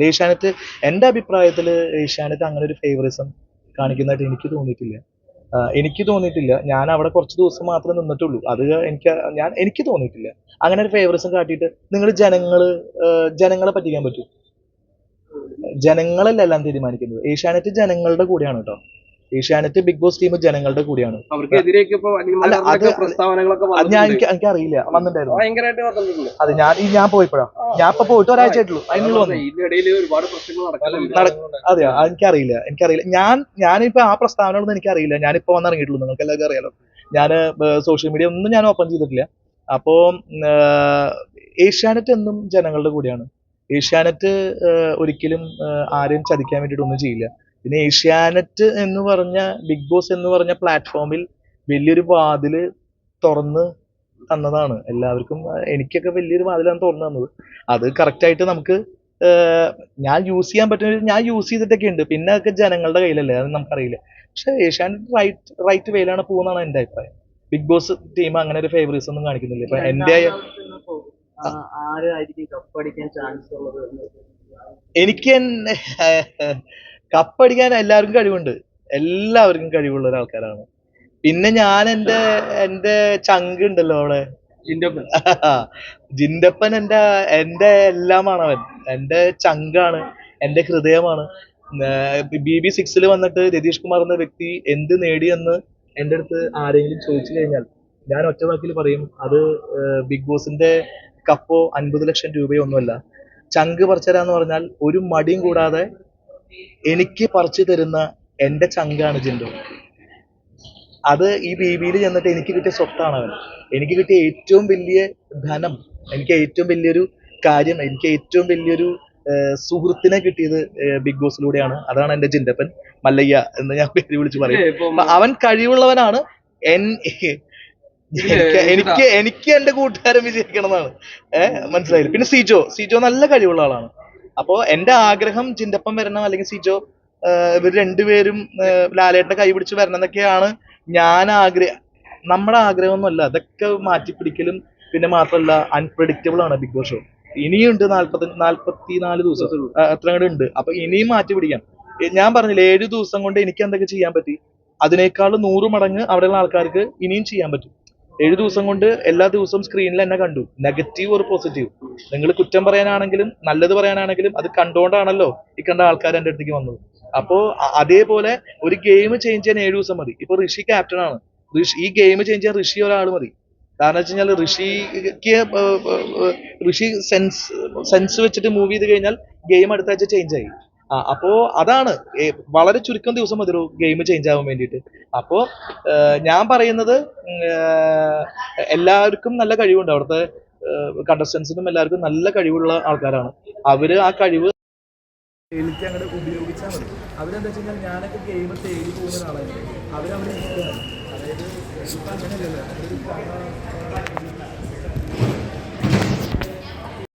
Channel Asianet എന്റെ അഭിപ്രായത്തിൽ ഏഷ്യാനെറ്റ് അങ്ങനെ ഒരു ഫേവറിസം കാണിക്കുന്നതായിട്ട് എനിക്ക് തോന്നിയിട്ടില്ല. എനിക്ക് തോന്നിയിട്ടില്ല. ഞാൻ അവിടെ കുറച്ച് ദിവസം മാത്രമേ നിന്നിട്ടുള്ളൂ. അത് എനിക്ക് ഞാൻ എനിക്ക് തോന്നിയിട്ടില്ല. അങ്ങനെ ഒരു ഫേവറിസം കാട്ടിയിട്ട് നിങ്ങൾ ജനങ്ങൾ ജനങ്ങളെ പറ്റിക്കാൻ പറ്റും. ജനങ്ങളല്ല എല്ലാം തീരുമാനിക്കുന്നത്. ഏഷ്യാനെറ്റ് ജനങ്ങളുടെ കൂടെയാണ് കേട്ടോ. ഏഷ്യാനെറ്റ് ബിഗ് ബോസ് ടീം ജനങ്ങളുടെ കൂടിയാണ്. അത് ഞാൻ. എനിക്ക് എനിക്ക് അറിയില്ല വന്നിട്ടുണ്ടായിരുന്നു? അത് ഞാൻ ഈ ഞാൻ പോയപ്പോഴാ. ഞാൻ ഇപ്പൊ പോയിട്ട് ഒരാഴ്ച ആയിട്ടുള്ളൂ. അതിനുള്ള അത് എനിക്കറിയില്ല. എനിക്കറിയില്ല. ഞാൻ ഞാനിപ്പോ ആ പ്രസ്താവനകളൊന്നും എനിക്കറിയില്ല. ഞാനിപ്പോ വന്നിറങ്ങിയിട്ടുള്ളൂ. നിങ്ങൾക്ക് എല്ലാവർക്കും അറിയാലോ. ഞാൻ സോഷ്യൽ മീഡിയ ഒന്നും ഞാൻ ഓപ്പൺ ചെയ്തിട്ടില്ല. അപ്പോ ഏഷ്യാനെറ്റ് എന്നും ജനങ്ങളുടെ കൂടിയാണ്. ഏഷ്യാനെറ്റ് ഒരിക്കലും ആരെയും ചതിക്കാൻ വേണ്ടിയിട്ട് ഒന്നും ചെയ്യില്ല. പിന്നെ ഏഷ്യാനെറ്റ് എന്ന് പറഞ്ഞ ബിഗ് ബോസ് എന്ന് പറഞ്ഞ പ്ലാറ്റ്ഫോമിൽ വലിയൊരു വാതിൽ തുറന്ന് തന്നതാണ്. എല്ലാവർക്കും എനിക്കൊക്കെ വലിയൊരു വാതിലാണ് തുറന്നു തന്നത്. അത് കറക്റ്റായിട്ട് നമുക്ക് ഞാൻ യൂസ് ചെയ്യാൻ പറ്റുന്ന ഞാൻ യൂസ് ചെയ്തിട്ടൊക്കെ ഉണ്ട്. പിന്നെ അതൊക്കെ ജനങ്ങളുടെ കയ്യിലല്ലേ? അത് നമുക്കറിയില്ല. പക്ഷെ ഏഷ്യാനെറ്റ് റൈറ്റ് റൈറ്റ് വേയിലാണ് പോകുന്നതാണ് എന്റെ അഭിപ്രായം. ബിഗ് ബോസ് ടീം അങ്ങനെ ഒരു ഫേവറേറ്റ്സ് ഒന്നും കാണിക്കുന്നില്ല. ഇപ്പൊ എന്റെ എനിക്ക് കപ്പടിക്കാൻ എല്ലാവർക്കും കഴിവുണ്ട്. എല്ലാവർക്കും കഴിവുള്ള ഒരാൾക്കാരാണ്. പിന്നെ ഞാൻ എന്റെ എന്റെ ചങ്ക് ഉണ്ടല്ലോ അവിടെ. ജിൻഡോപ്പൻ. എന്റെ എന്റെ എല്ലാമാണ് അവൻ. എന്റെ ചങ്കാണ് എന്റെ ഹൃദയമാണ്. ബി ബി സിക്സിൽ വന്നിട്ട് രതീഷ് കുമാർ എന്ന വ്യക്തി എന്ത് നേടിയെന്ന് എന്റെ അടുത്ത് ആരെങ്കിലും ചോദിച്ചു കഴിഞ്ഞാൽ ഞാൻ ഒറ്റ വാക്കിൽ പറയും. അത് ബിഗ് ബോസിന്റെ കപ്പോ അൻപത് ലക്ഷം രൂപയോ ഒന്നുമല്ല. ചങ്ക് പറിച്ചരാന്ന് പറഞ്ഞാൽ ഒരു മടിയും കൂടാതെ എനിക്ക് പറിച്ചു തരുന്ന എന്റെ ചങ്കാണ് ജിൻഡോ. അത് ഈ ബേബിയിൽ ചെന്നിട്ട് എനിക്ക് കിട്ടിയ സ്വത്താണ് അവൻ എനിക്ക് കിട്ടിയ ഏറ്റവും വലിയ ധനം എനിക്ക് ഏറ്റവും വലിയൊരു കാര്യം എനിക്ക് ഏറ്റവും വലിയൊരു സുഹൃത്തിനെ കിട്ടിയത് ബിഗ് ബോസിലൂടെയാണ്. അതാണ് എന്റെ ജിൻഡപ്പൻ മല്ലയ്യ എന്ന് ഞാൻ പേര് വിളിച്ച് പറയും. അവൻ കഴിവുള്ളവനാണ്. എൻ എനിക്ക് എനിക്ക് എനിക്ക് എന്റെ കൂട്ടുകാരൻ വിജയിക്കണം എന്നാണ് ഏഹ് മനസ്സിലായില്ല? പിന്നെ സിജോ. സിജോ നല്ല കഴിവുള്ള ആളാണ്. അപ്പോ എന്റെ ആഗ്രഹം ചിന്തപ്പൻ വരണം അല്ലെങ്കിൽ സിജോ ഇവർ രണ്ടുപേരും ഏഹ് ലാലേട്ടന്റെ കൈ പിടിച്ച് വരണം എന്നൊക്കെയാണ് ഞാൻ ആഗ്രഹം നമ്മുടെ ആഗ്രഹമൊന്നുമല്ല. അതൊക്കെ മാറ്റിപ്പിടിക്കലും പിന്നെ മാത്രമല്ല അൺപ്രഡിക്റ്റബിൾ ആണ് ബിഗ് ബോസ് ഷോ ഇനിയുണ്ട് നാല്പത്തി നാല്പത്തി നാല് ദിവസം. അത്ര കൂടെ ഉണ്ട്. അപ്പൊ ഇനിയും മാറ്റി പിടിക്കാം ഞാൻ പറഞ്ഞില്ലേ ഏഴ് ദിവസം കൊണ്ട് എനിക്ക് എന്തൊക്കെ ചെയ്യാൻ പറ്റി? അതിനേക്കാൾ നൂറ് മടങ്ങ് അവിടെയുള്ള ആൾക്കാർക്ക് ഇനിയും ചെയ്യാൻ പറ്റും. ഏഴ് ദിവസം കൊണ്ട് എല്ലാ ദിവസവും സ്ക്രീനിൽ എന്നെ കണ്ടു. നെഗറ്റീവ് ഒരു പോസിറ്റീവ് നിങ്ങൾ കുറ്റം പറയാനാണെങ്കിലും നല്ലത് പറയാനാണെങ്കിലും അത് കണ്ടുകൊണ്ടാണല്ലോ ഈ കണ്ട ആൾക്കാർ എന്റെ അടുത്തേക്ക് വന്നത്. അപ്പോൾ അതേപോലെ ഒരു ഗെയിം ചേഞ്ച് ചെയ്യാൻ ഏഴ് ദിവസം മതി. ഇപ്പൊ ഋഷി ക്യാപ്റ്റൻ ആണ്. ഋഷി ഈ ഗെയിം ചേഞ്ച് ചെയ്യാൻ ഋഷി ഒരാൾ മതി. കാരണം വെച്ച് കഴിഞ്ഞാൽ ഋഷിക്ക് ഋഷി സെൻസ് സെൻസ് വെച്ചിട്ട് മൂവ് ചെയ്ത് കഴിഞ്ഞാൽ ഗെയിം അടുത്താഴ്ച ചേഞ്ച് ആയി. അപ്പോ അതാണ്. വളരെ ചുരുക്കം ദിവസം മതി ഒരു ഗെയിം ചേഞ്ച് ആവാൻ വേണ്ടിയിട്ട്. അപ്പോ ഞാൻ പറയുന്നത് എല്ലാവർക്കും നല്ല കഴിവുണ്ട്. അവിടുത്തെ കണ്ടസ്റ്റൻസിനും എല്ലാവർക്കും നല്ല കഴിവുള്ള ആൾക്കാരാണ്. അവർ ആ കഴിവ് എനിക്ക് അങ്ങോട്ട് ഉപയോഗിച്ചാൽ മതി. അവരെന്താ വെച്ച് കഴിഞ്ഞാൽ ഞാനൊക്കെ ഗെയിം തേടി പോകുന്ന ഒരാളായിരുന്നു അവരവിടെ അതായത് ഇപ്പൊ